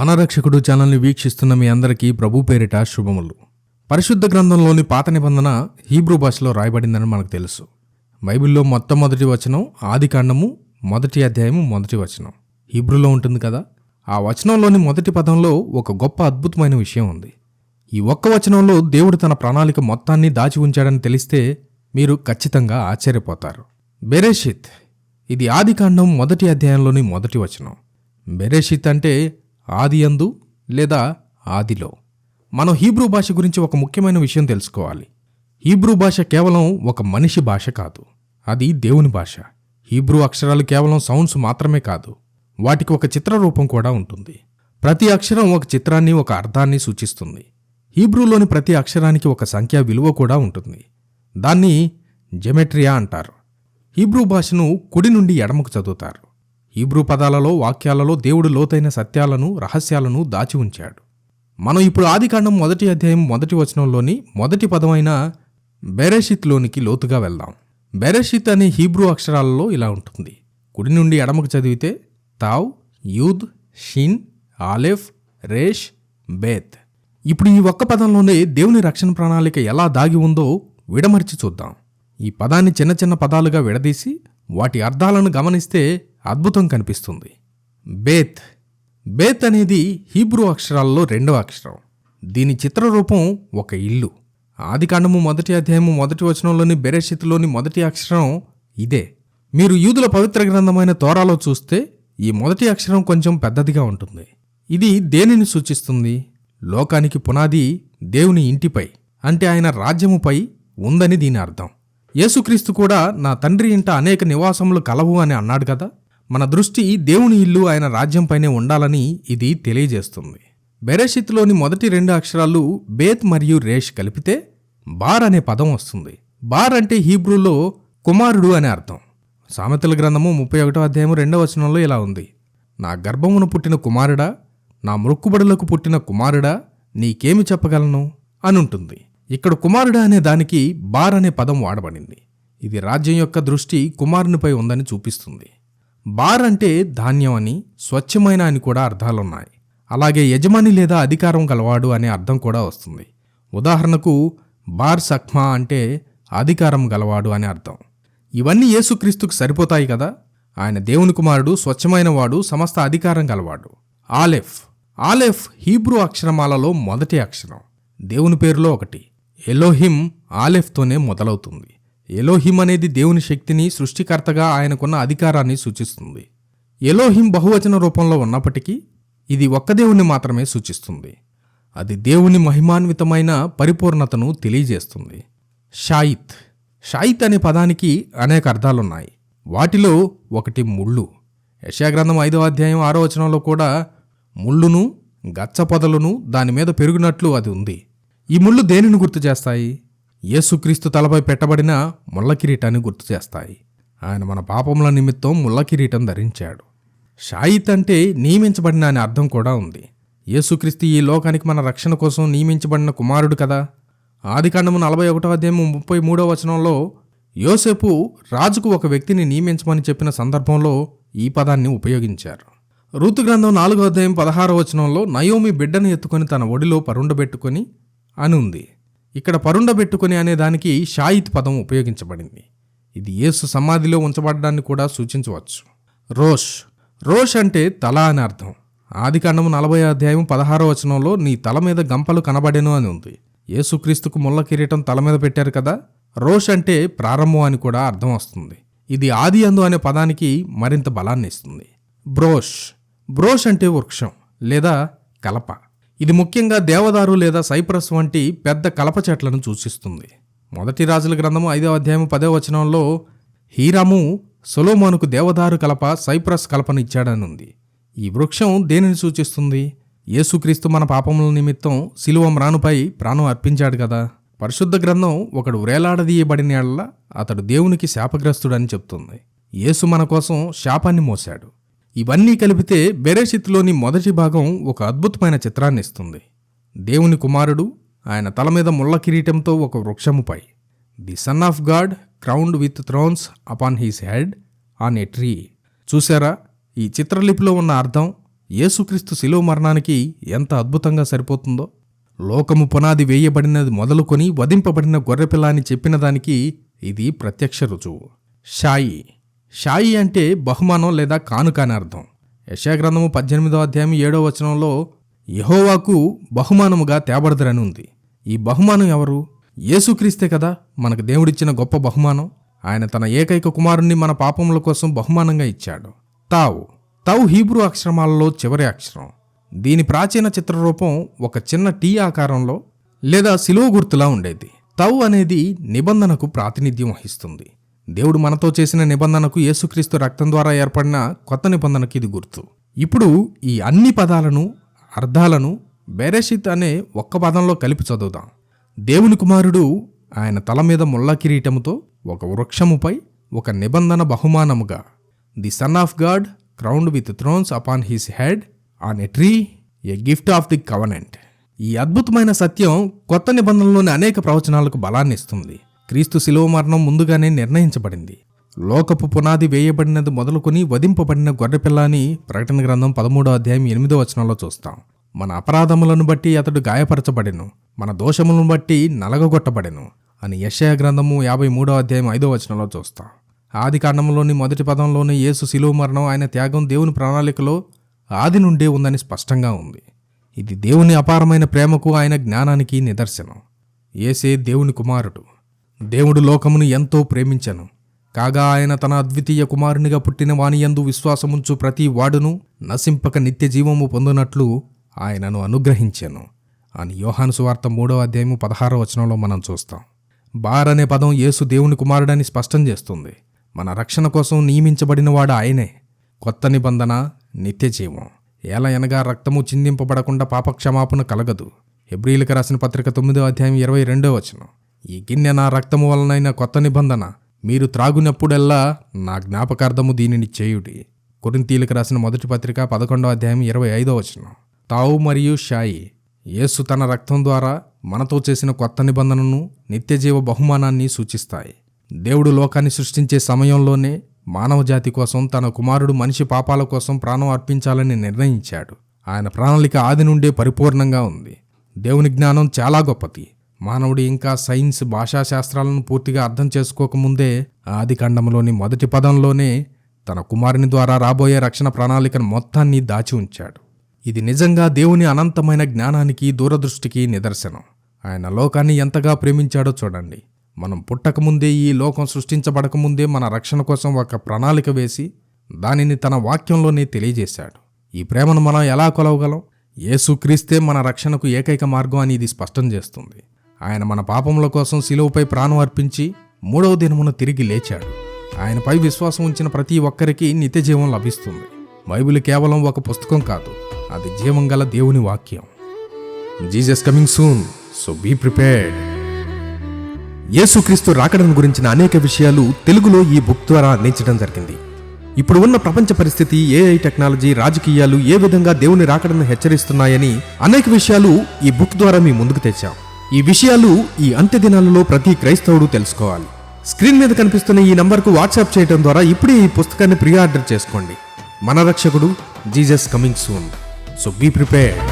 మన రక్షకుడు ఛానల్ని వీక్షిస్తున్న మీ అందరికీ ప్రభు పేరిట శుభములు. పరిశుద్ధ గ్రంథంలోని పాత నిబంధన హీబ్రూ భాషలో రాయబడిందని మనకు తెలుసు. బైబిల్లో మొట్టమొదటి వచనం ఆది కాండము మొదటి అధ్యాయము మొదటి వచనం. హీబ్రూలో ఉంటుంది కదా? ఆ వచనంలోని మొదటి పదంలో ఒక గొప్ప అద్భుతమైన విషయం ఉంది. ఈ ఒక్క వచనంలో దేవుడు తన ప్రణాళిక మొత్తాన్ని దాచి ఉంచాడని తెలిస్తే మీరు ఖచ్చితంగా ఆశ్చర్యపోతారు. బెరేషిత్. ఇది ఆది కాండం మొదటి అధ్యాయంలోని మొదటి వచనం. బెరేషిత్ అంటే ఆదియందు లేదా ఆదిలో. మనం హీబ్రూ భాష గురించి ఒక ముఖ్యమైన విషయం తెలుసుకోవాలి. హీబ్రూ భాష కేవలం ఒక మనిషి భాష కాదు. అది దేవుని భాష. హీబ్రూ అక్షరాలు కేవలం సౌండ్స్ మాత్రమే కాదు. వాటికి ఒక చిత్ర రూపం కూడా ఉంటుంది. ప్రతి అక్షరం ఒక చిత్రాన్ని ఒక అర్థాన్ని సూచిస్తుంది. హీబ్రూలోని ప్రతి అక్షరానికి ఒక సంఖ్యా విలువ కూడా ఉంటుంది. దాన్ని జెమెట్రియా అంటారు. హీబ్రూ భాషను కుడి నుండి ఎడమకు చదువుతారు. హీబ్రూ పదాలలో వాక్యాలలో దేవుడు లోతైన సత్యాలను రహస్యాలను దాచి ఉంచాడు. మనం ఇప్పుడు ఆదికాండం మొదటి అధ్యాయం మొదటి వచనంలోని మొదటి పదమైన బెరెషిత్లోనికి లోతుగా వెళ్దాం. బెరెషిత్ అనే హీబ్రూ అక్షరాలలో ఇలా ఉంటుంది. కుడి నుండి ఎడమకు చదివితే తావ్ యూద్ షిన్ ఆలెఫ్ రేష్ బేత్. ఇప్పుడు ఈ ఒక్క పదంలోనే దేవుని రక్షణ ప్రణాళిక ఎలా దాగి ఉందో విడమర్చి చూద్దాం. ఈ పదాన్ని చిన్న చిన్న పదాలుగా విడదీసి వాటి అర్థాలను గమనిస్తే అద్భుతం కనిపిస్తుంది. బేత్. బేత్ అనేది హీబ్రూ అక్షరాల్లో రెండవ అక్షరం. దీని చిత్రరూపం ఒక ఇల్లు. ఆదికాండము మొదటి అధ్యాయము మొదటి వచనంలోని బెరెషిత్లోని మొదటి అక్షరం ఇదే. మీరు యూదుల పవిత్ర గ్రంథమైన తోరాలో చూస్తే ఈ మొదటి అక్షరం కొంచెం పెద్దదిగా ఉంటుంది. ఇది దేనిని సూచిస్తుంది? లోకానికి పునాది దేవుని ఇంటిపై. అంటే ఆయన రాజ్యముపై ఉందని దీని అర్థం. యేసుక్రీస్తు కూడా నా తండ్రి ఇంట అనేక నివాసములు కలవు అని అన్నాడు కదా? మన దృష్టి దేవుని ఇల్లు ఆయన రాజ్యంపైనే ఉండాలని ఇది తెలియజేస్తుంది. బెరెషిత్లోని మొదటి రెండు అక్షరాలు బేత్ మరియు రేష్ కలిపితే బార్ అనే పదం వస్తుంది. బార్ అంటే హీబ్రూలో కుమారుడు అనే అర్థం. సామెతల గ్రంథము ముప్పై ఒకటో అధ్యాయం రెండవ వచనంలో ఇలా ఉంది. నా గర్భమున పుట్టిన కుమారుడా నా మృక్కుబడులకు పుట్టిన కుమారుడా నీకేమి చెప్పగలను? అనుంటుంది. ఇక్కడ కుమారుడా అనే దానికి బార్ అనే పదం వాడబడింది. ఇది రాజ్యం యొక్క దృష్టి కుమారునిపై ఉందని చూపిస్తుంది. బార్ అంటే ధాన్యం అని స్వచ్ఛమైన అని కూడా అర్థాలున్నాయి. అలాగే యజమాని లేదా అధికారం గలవాడు అనే అర్థం కూడా వస్తుంది. ఉదాహరణకు బార్ సఖ్మా అంటే అధికారం గలవాడు అనే అర్థం. ఇవన్నీ యేసుక్రీస్తుకు సరిపోతాయి కదా? ఆయన దేవుని కుమారుడు స్వచ్ఛమైన వాడు సమస్త అధికారం గలవాడు. ఆలెఫ్. ఆలెఫ్ హీబ్రూ అక్షరమాలలో మొదటి అక్షరం. దేవుని పేరులో ఒకటి. ఎలోహిం ఆలెఫ్తోనే మొదలవుతుంది. ఎలోహిం అనేది దేవుని శక్తిని సృష్టికర్తగా ఆయనకున్న అధికారాన్ని సూచిస్తుంది. ఎలోహిం బహువచన రూపంలో ఉన్నప్పటికీ ఇది ఒక్క దేవుణ్ణి మాత్రమే సూచిస్తుంది. అది దేవుని మహిమాన్వితమైన పరిపూర్ణతను తెలియజేస్తుంది. షాయిత్. షాయిత్ అనే పదానికి అనేక అర్థాలున్నాయి. వాటిలో ఒకటి ముళ్ళు. యశాగ్రంథం ఐదవ అధ్యాయం ఆరో వచనంలో కూడా ముళ్ళును గచ్చ పొదలను దాని మీద పెరిగినట్లు అది ఉంది. ఈ ముళ్ళు దేనిని గుర్తు చేస్తాయి? యేసుక్రీస్తు తలపై పెట్టబడిన ముళ్ళ కిరీటాన్ని గుర్తు చేస్తాయి. ఆయన మన పాపముల నిమిత్తం ముళ్ళ కిరీటం ధరించాడు. షాయిత్ అంటే నియమించబడిన అనే అర్థం కూడా ఉంది. యేసుక్రీస్తు ఈ లోకానికి మన రక్షణ కోసం నియమించబడిన కుమారుడు కదా. ఆదికాండము నలభై ఒకటో అధ్యాయం ముప్పై మూడో వచనంలో యోసేపు రాజుకు ఒక వ్యక్తిని నియమించమని చెప్పిన సందర్భంలో ఈ పదాన్ని ఉపయోగించారు. ఋతు గ్రంథం నాలుగో అధ్యాయం పదహారో వచనంలో నయోమి బిడ్డను ఎత్తుకొని తన ఒడిలో పరుండబెట్టుకొని అని ఉంది. ఇక్కడ పరుండబెట్టుకుని అనే దానికి షాయిత్ పదం ఉపయోగించబడింది. ఇది యేసు సమాధిలో ఉంచబడడాన్ని కూడా సూచించవచ్చు. రోష్. రోష్ అంటే తల అని అర్థం. ఆదికాండం నలభై అధ్యాయం పదహారో వచనంలో నీ తల మీద గంపలు కనబడెను అని ఉంది. యేసుక్రీస్తుకు ముళ్ళ కిరీటం తల మీద పెట్టారు కదా? రోష్ అంటే ప్రారంభం అని కూడా అర్థం వస్తుంది. ఇది ఆది అందు అనే పదానికి మరింత బలాన్ని ఇస్తుంది బ్రోష్. బ్రోష్ అంటే వృక్షం లేదా కలప. ఇది ముఖ్యంగా దేవదారు లేదా సైప్రస్ వంటి పెద్ద కలప చెట్లను సూచిస్తుంది. మొదటి రాజుల గ్రంథము ఐదవ అధ్యాయం పదవ వచనంలో హీరాము సొలోమోనుకు దేవదారు కలప సైప్రస్ కలపను ఇచ్చాడని ఉంది ఈ వృక్షం దేనిని సూచిస్తుంది? యేసుక్రీస్తు మన పాపముల నిమిత్తం శిలువ మ్రానుపై ప్రాణం అర్పించాడు కదా. పరిశుద్ధ గ్రంథం ఒకడు వ్రేలాడదీయబడిన అతడు దేవునికి శాపగ్రస్తుడని చెప్తుంది. యేసు మన కోసం శాపాన్ని మోశాడు. ఇవన్నీ కలిపితే బెరేషిత్లోని మొదటి భాగం ఒక అద్భుతమైన చిత్రాన్ని ఇస్తుంది. దేవుని కుమారుడు ఆయన తల మీద ముళ్ళ కిరీటంతో ఒక వృక్షముపై. The son of God crowned with thorns upon his head on a tree. చూసారా ఈ చిత్రలిపిలో ఉన్న అర్థం యేసుక్రీస్తు శిలువ మరణానికి ఎంత అద్భుతంగా సరిపోతుందో. లోకము పునాది వేయబడినది మొదలుకొని వధింపబడిన గొర్రెపిల్ల అని చెప్పిన దానికి ఇది ప్రత్యక్ష రుజువు. షాయి షాయి అంటే బహుమానం లేదా కానుక అని అర్థం. యశాగ్రంథము పద్దెనిమిదో అధ్యాయం ఏడో వచనంలో యహోవాకు బహుమానముగా తేబడదరని ఉంది. ఈ బహుమానం ఎవరు? యేసుక్రీస్తే కదా. మనకు దేవుడిచ్చిన గొప్ప బహుమానం. ఆయన తన ఏకైక కుమారుణ్ణి మన పాపముల కోసం బహుమానంగా ఇచ్చాడు. తావు. తౌ హీబ్రూ అక్షరమాలలో చివరి అక్షరం. దీని ప్రాచీన చిత్రరూపం ఒక చిన్న టీ ఆకారంలో లేదా సిలువ గుర్తులా ఉండేది. తౌ అనేది నిబంధనకు ప్రాతినిధ్యం వహిస్తుంది. దేవుడు మనతో చేసిన నిబంధనకు యేసుక్రీస్తు రక్తం ద్వారా ఏర్పడిన కొత్త నిబంధనకి ఇది గుర్తు. ఇప్పుడు ఈ అన్ని పదాలను అర్థాలను బెరెషిత్ అనే ఒక్క పదంలో కలిపి చదువుదాం. దేవుని కుమారుడు ఆయన తల మీద ముళ్ళ కిరీటముతో ఒక వృక్షముపై ఒక నిబంధన బహుమానముగా the son of God crowned with thorns upon his head on a tree a gift of the covenant. ఈ అద్భుతమైన సత్యం కొత్త నిబంధనలోని అనేక ప్రవచనాలకు బలాన్ని ఇస్తుంది క్రీస్తు శిలువ మరణం ముందుగానే నిర్ణయించబడింది. లోకపు పునాది వేయబడినది మొదలుకొని వధింపబడిన గొర్రెపిల్ల అని ప్రకటన గ్రంథం పదమూడో అధ్యాయం ఎనిమిదో వచనంలో చూస్తాం. మన అపరాధములను బట్టి అతడు గాయపరచబడెను మన దోషములను బట్టి నలగగొట్టబడెను అని యశయ గ్రంథము యాభై మూడో అధ్యాయం ఐదో వచనంలో చూస్తాం. ఆది కాండంలోని మొదటి పదంలోని యేసు శిలువ మరణం ఆయన త్యాగం దేవుని ప్రణాళికలో ఆది నుండే ఉందని స్పష్టంగా ఉంది. ఇది దేవుని అపారమైన ప్రేమకు ఆయన జ్ఞానానికి నిదర్శనం. ఏసే దేవుని కుమారుడు. దేవుడు లోకమును ఎంతో ప్రేమించను. కాగా ఆయన తన అద్వితీయ కుమారునిగా పుట్టిన వానియందు విశ్వాసముంచు ప్రతి వాడును నశింపక నిత్య జీవము పొందినట్లు ఆయనను అనుగ్రహించాను. అని యోహాను సువార్త మూడో అధ్యాయము పదహారో వచనంలో మనం చూస్తాం. బార్ అనే పదం యేసు దేవుని కుమారుడని స్పష్టం చేస్తుంది. మన రక్షణ కోసం నియమించబడిన వాడు ఆయనే. కొత్త నిబంధన నిత్య జీవం. ఎలా ఎనగా రక్తము చిందింపబడకుండా పాపక్షమాపణ కలగదు. హెబ్రిలకు రాసిన పత్రిక తొమ్మిదో అధ్యాయం ఇరవై రెండో వచనం. ఈ గిన్నె నా రక్తము వలనైన కొత్త నిబంధన. మీరు త్రాగునప్పుడెల్లా నా జ్ఞాపకార్థము దీనిని చేయుడి. కొరింతీలకు రాసిన మొదటి పత్రిక పదకొండో అధ్యాయం ఇరవై ఐదో వచనం. తావు మరియు షాయి యేసు తన రక్తం ద్వారా మనతో చేసిన కొత్త నిబంధనను నిత్యజీవ బహుమానాన్ని సూచిస్తాయి. దేవుడు లోకాన్ని సృష్టించే సమయంలోనే మానవ జాతి కోసం తన కుమారుడు మనిషి పాపాల కోసం ప్రాణం అర్పించాలని నిర్ణయించాడు. ఆయన ప్రణాళిక ఆది నుండే పరిపూర్ణంగా ఉంది. దేవుని జ్ఞానం చాలా గొప్పది. మానవుడు ఇంకా సైన్స్ భాషా శాస్త్రాలను పూర్తిగా అర్థం చేసుకోకముందే ఆది ఖండంలోని మొదటి పదంలోనే తన కుమారుని ద్వారా రాబోయే రక్షణ ప్రణాళికను మొత్తాన్ని దాచి ఉంచాడు. ఇది నిజంగా దేవుని అనంతమైన జ్ఞానానికి దూరదృష్టికి నిదర్శనం. ఆయన లోకాన్ని ఎంతగా ప్రేమించాడో చూడండి. మనం పుట్టకముందే ఈ లోకం సృష్టించబడకముందే మన రక్షణ కోసం ఒక ప్రణాళిక వేసి దానిని తన వాక్యంలోనే తెలియజేశాడు. ఈ ప్రేమను మనం ఎలా కొలవగలం? యేసుక్రీస్తే మన రక్షణకు ఏకైక మార్గం అని ఇది స్పష్టం చేస్తుంది. ఆయన మన పాపముల కోసం శిలువపై ప్రాణం అర్పించి మూడవ దినమున తిరిగి లేచాడు. ఆయనపై విశ్వాసం ఉంచిన ప్రతి ఒక్కరికి నిత్య జీవం లభిస్తుంది. బైబిల్ కేవలం ఒక పుస్తకం కాదు అది జీవం గల దేవుని వాక్యం. Jesus coming soon so be prepared. Yesukristu రాకడను గురించిన అనేక విషయాలు తెలుగులో ఈ బుక్ ద్వారా అందించడం జరిగింది. ఇప్పుడు ఉన్న ప్రపంచ పరిస్థితి ఏఐ టెక్నాలజీ రాజకీయాలు ఏ విధంగా దేవుని రాకడను హెచ్చరిస్తున్నాయని అనేక విషయాలు ఈ బుక్ ద్వారా మీ ముందుకు తెచ్చాం. ఈ విషయాలు ఈ అంత్య దినాలలో ప్రతి క్రైస్తవుడు తెలుసుకోవాలి. స్క్రీన్ మీద కనిపిస్తున్న ఈ నంబర్కు వాట్సాప్ చేయడం ద్వారా ఇప్పుడే ఈ పుస్తకాన్ని ప్రీ ఆర్డర్ చేసుకోండి. మన రక్షకుడు Jesus coming soon. So be prepared.